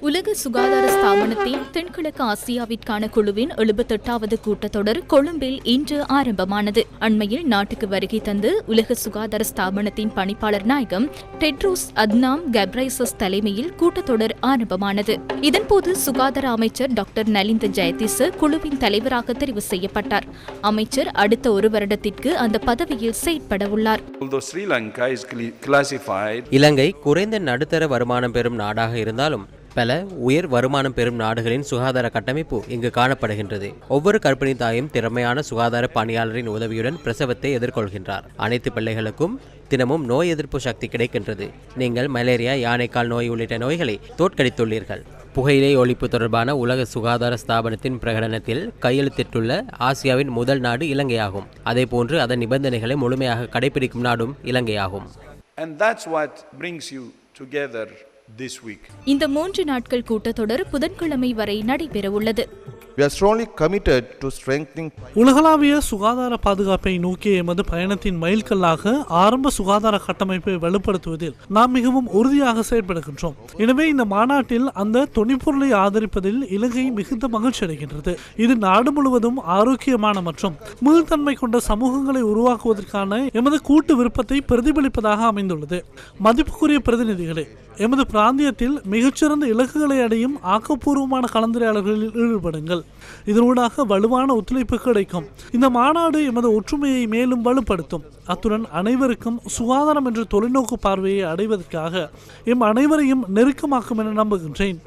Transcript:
உலக சுகாதார ஸ்தாபனத்தின் தென்கிழக்கு ஆசியாவிற்கான குழுவின் எழுபத்தெட்டாவது கூட்டத்தொடர் கொழும்பில் இன்று ஆரம்பமானது. அண்மையில் நாட்டுக்கு வருகை தந்து உலக சுகாதார ஸ்தாபனத்தின் பணிப்பாளர் நாயகம் டெட்ரோஸ் அத்னாம் கப்ரைசஸ் தலைமையில் கூட்டத்தொடர் ஆரம்பமானது. இதன்போது சுகாதார அமைச்சர் டாக்டர் நலிந்த ஜெயதிச குழுவின் தலைவராக தெரிவு செய்யப்பட்டார். அமைச்சர் அடுத்த ஒரு வருடத்திற்கு அந்த பதவியில் செயற்பட உள்ளார். இலங்கை குறைந்த நடுத்தர வருமானம் பெறும் நாடாக இருந்தாலும் பல உயர் வருமானம் பெறும் நாடுகளின் சுகாதார கட்டமைப்பு இங்கு காணப்படுகின்றது. ஒவ்வொரு கர்ப்பிணி தாயும் திறமையான சுகாதார பணியாளரின் உதவியுடன் பிரசவத்தை எதிர்கொள்கின்றார். அனைத்து பிள்ளைகளுக்கும் தினமும் நோய் எதிர்ப்பு சக்தி கிடைக்கின்றது. நீங்கள் மலேரியா யானைக்கால் நோய் உள்ளிட்ட நோய்களை தோற்கடித்துள்ளீர்கள். புகையிலை ஒழிப்பு தொடர்பான உலக சுகாதார ஸ்தாபனத்தின் பிரகடனத்தில் கையெழுத்திட்டுள்ள ஆசியாவின் முதல் நாடு இலங்கையாகும். அதேபோன்று அதன் நிபந்தனைகளை முழுமையாக கடைபிடிக்கும் நாடும் இலங்கையாகும். And that's what brings you together. இந்த மூன்று நாட்கள் கூட்டத்தொடர் புதன்கிழமை வரை நடைபெறவுள்ளது. We are strongly committed to strengthening உலகளாவிய சுகாதார பாதுகாப்பை நோக்கிய எமது பயணத்தின் மைல்கல்லாக ஆரம்ப சுகாதார கட்டமைப்பை வலுப்படுத்துவதில் நாம் மிகவும் உறுதியாக செயல்படுகின்றோம். எனவே இந்த மாநாட்டில் அந்த துணிப்பொருளை ஆதரிப்பதில் இலங்கை மிகுந்த மகிழ்ச்சி அடைகின்றது. இது நாடு முழுவதும் ஆரோக்கியமான மற்றும் மீள்தன்மை கொண்ட சமூகங்களை உருவாக்குவதற்கான எமது கூட்டு விருப்பத்தை பிரதிபலிப்பதாக அமைந்துள்ளது. மதிப்புக்குரிய பிரதிநிதிகளே எமது பிராந்தியத்தில் மிகச்சிறந்த இலக்குகளை அடையும் ஆக்கப்பூர்வமான கலந்துரையாளர்களில் ஈடுபடுங்கள். இதனூடாக வலுவான ஒத்துழைப்பு கிடைக்கும். இந்த மாநாடு எமது ஒற்றுமையை மேலும் வலுப்படுத்தும். அத்துடன் அனைவருக்கும் சுகாதாரம் என்ற தொலைநோக்கு பார்வையை அடைவதற்காக எம் அனைவரையும் நெருக்கமாக்கும் என நம்புகின்றேன்.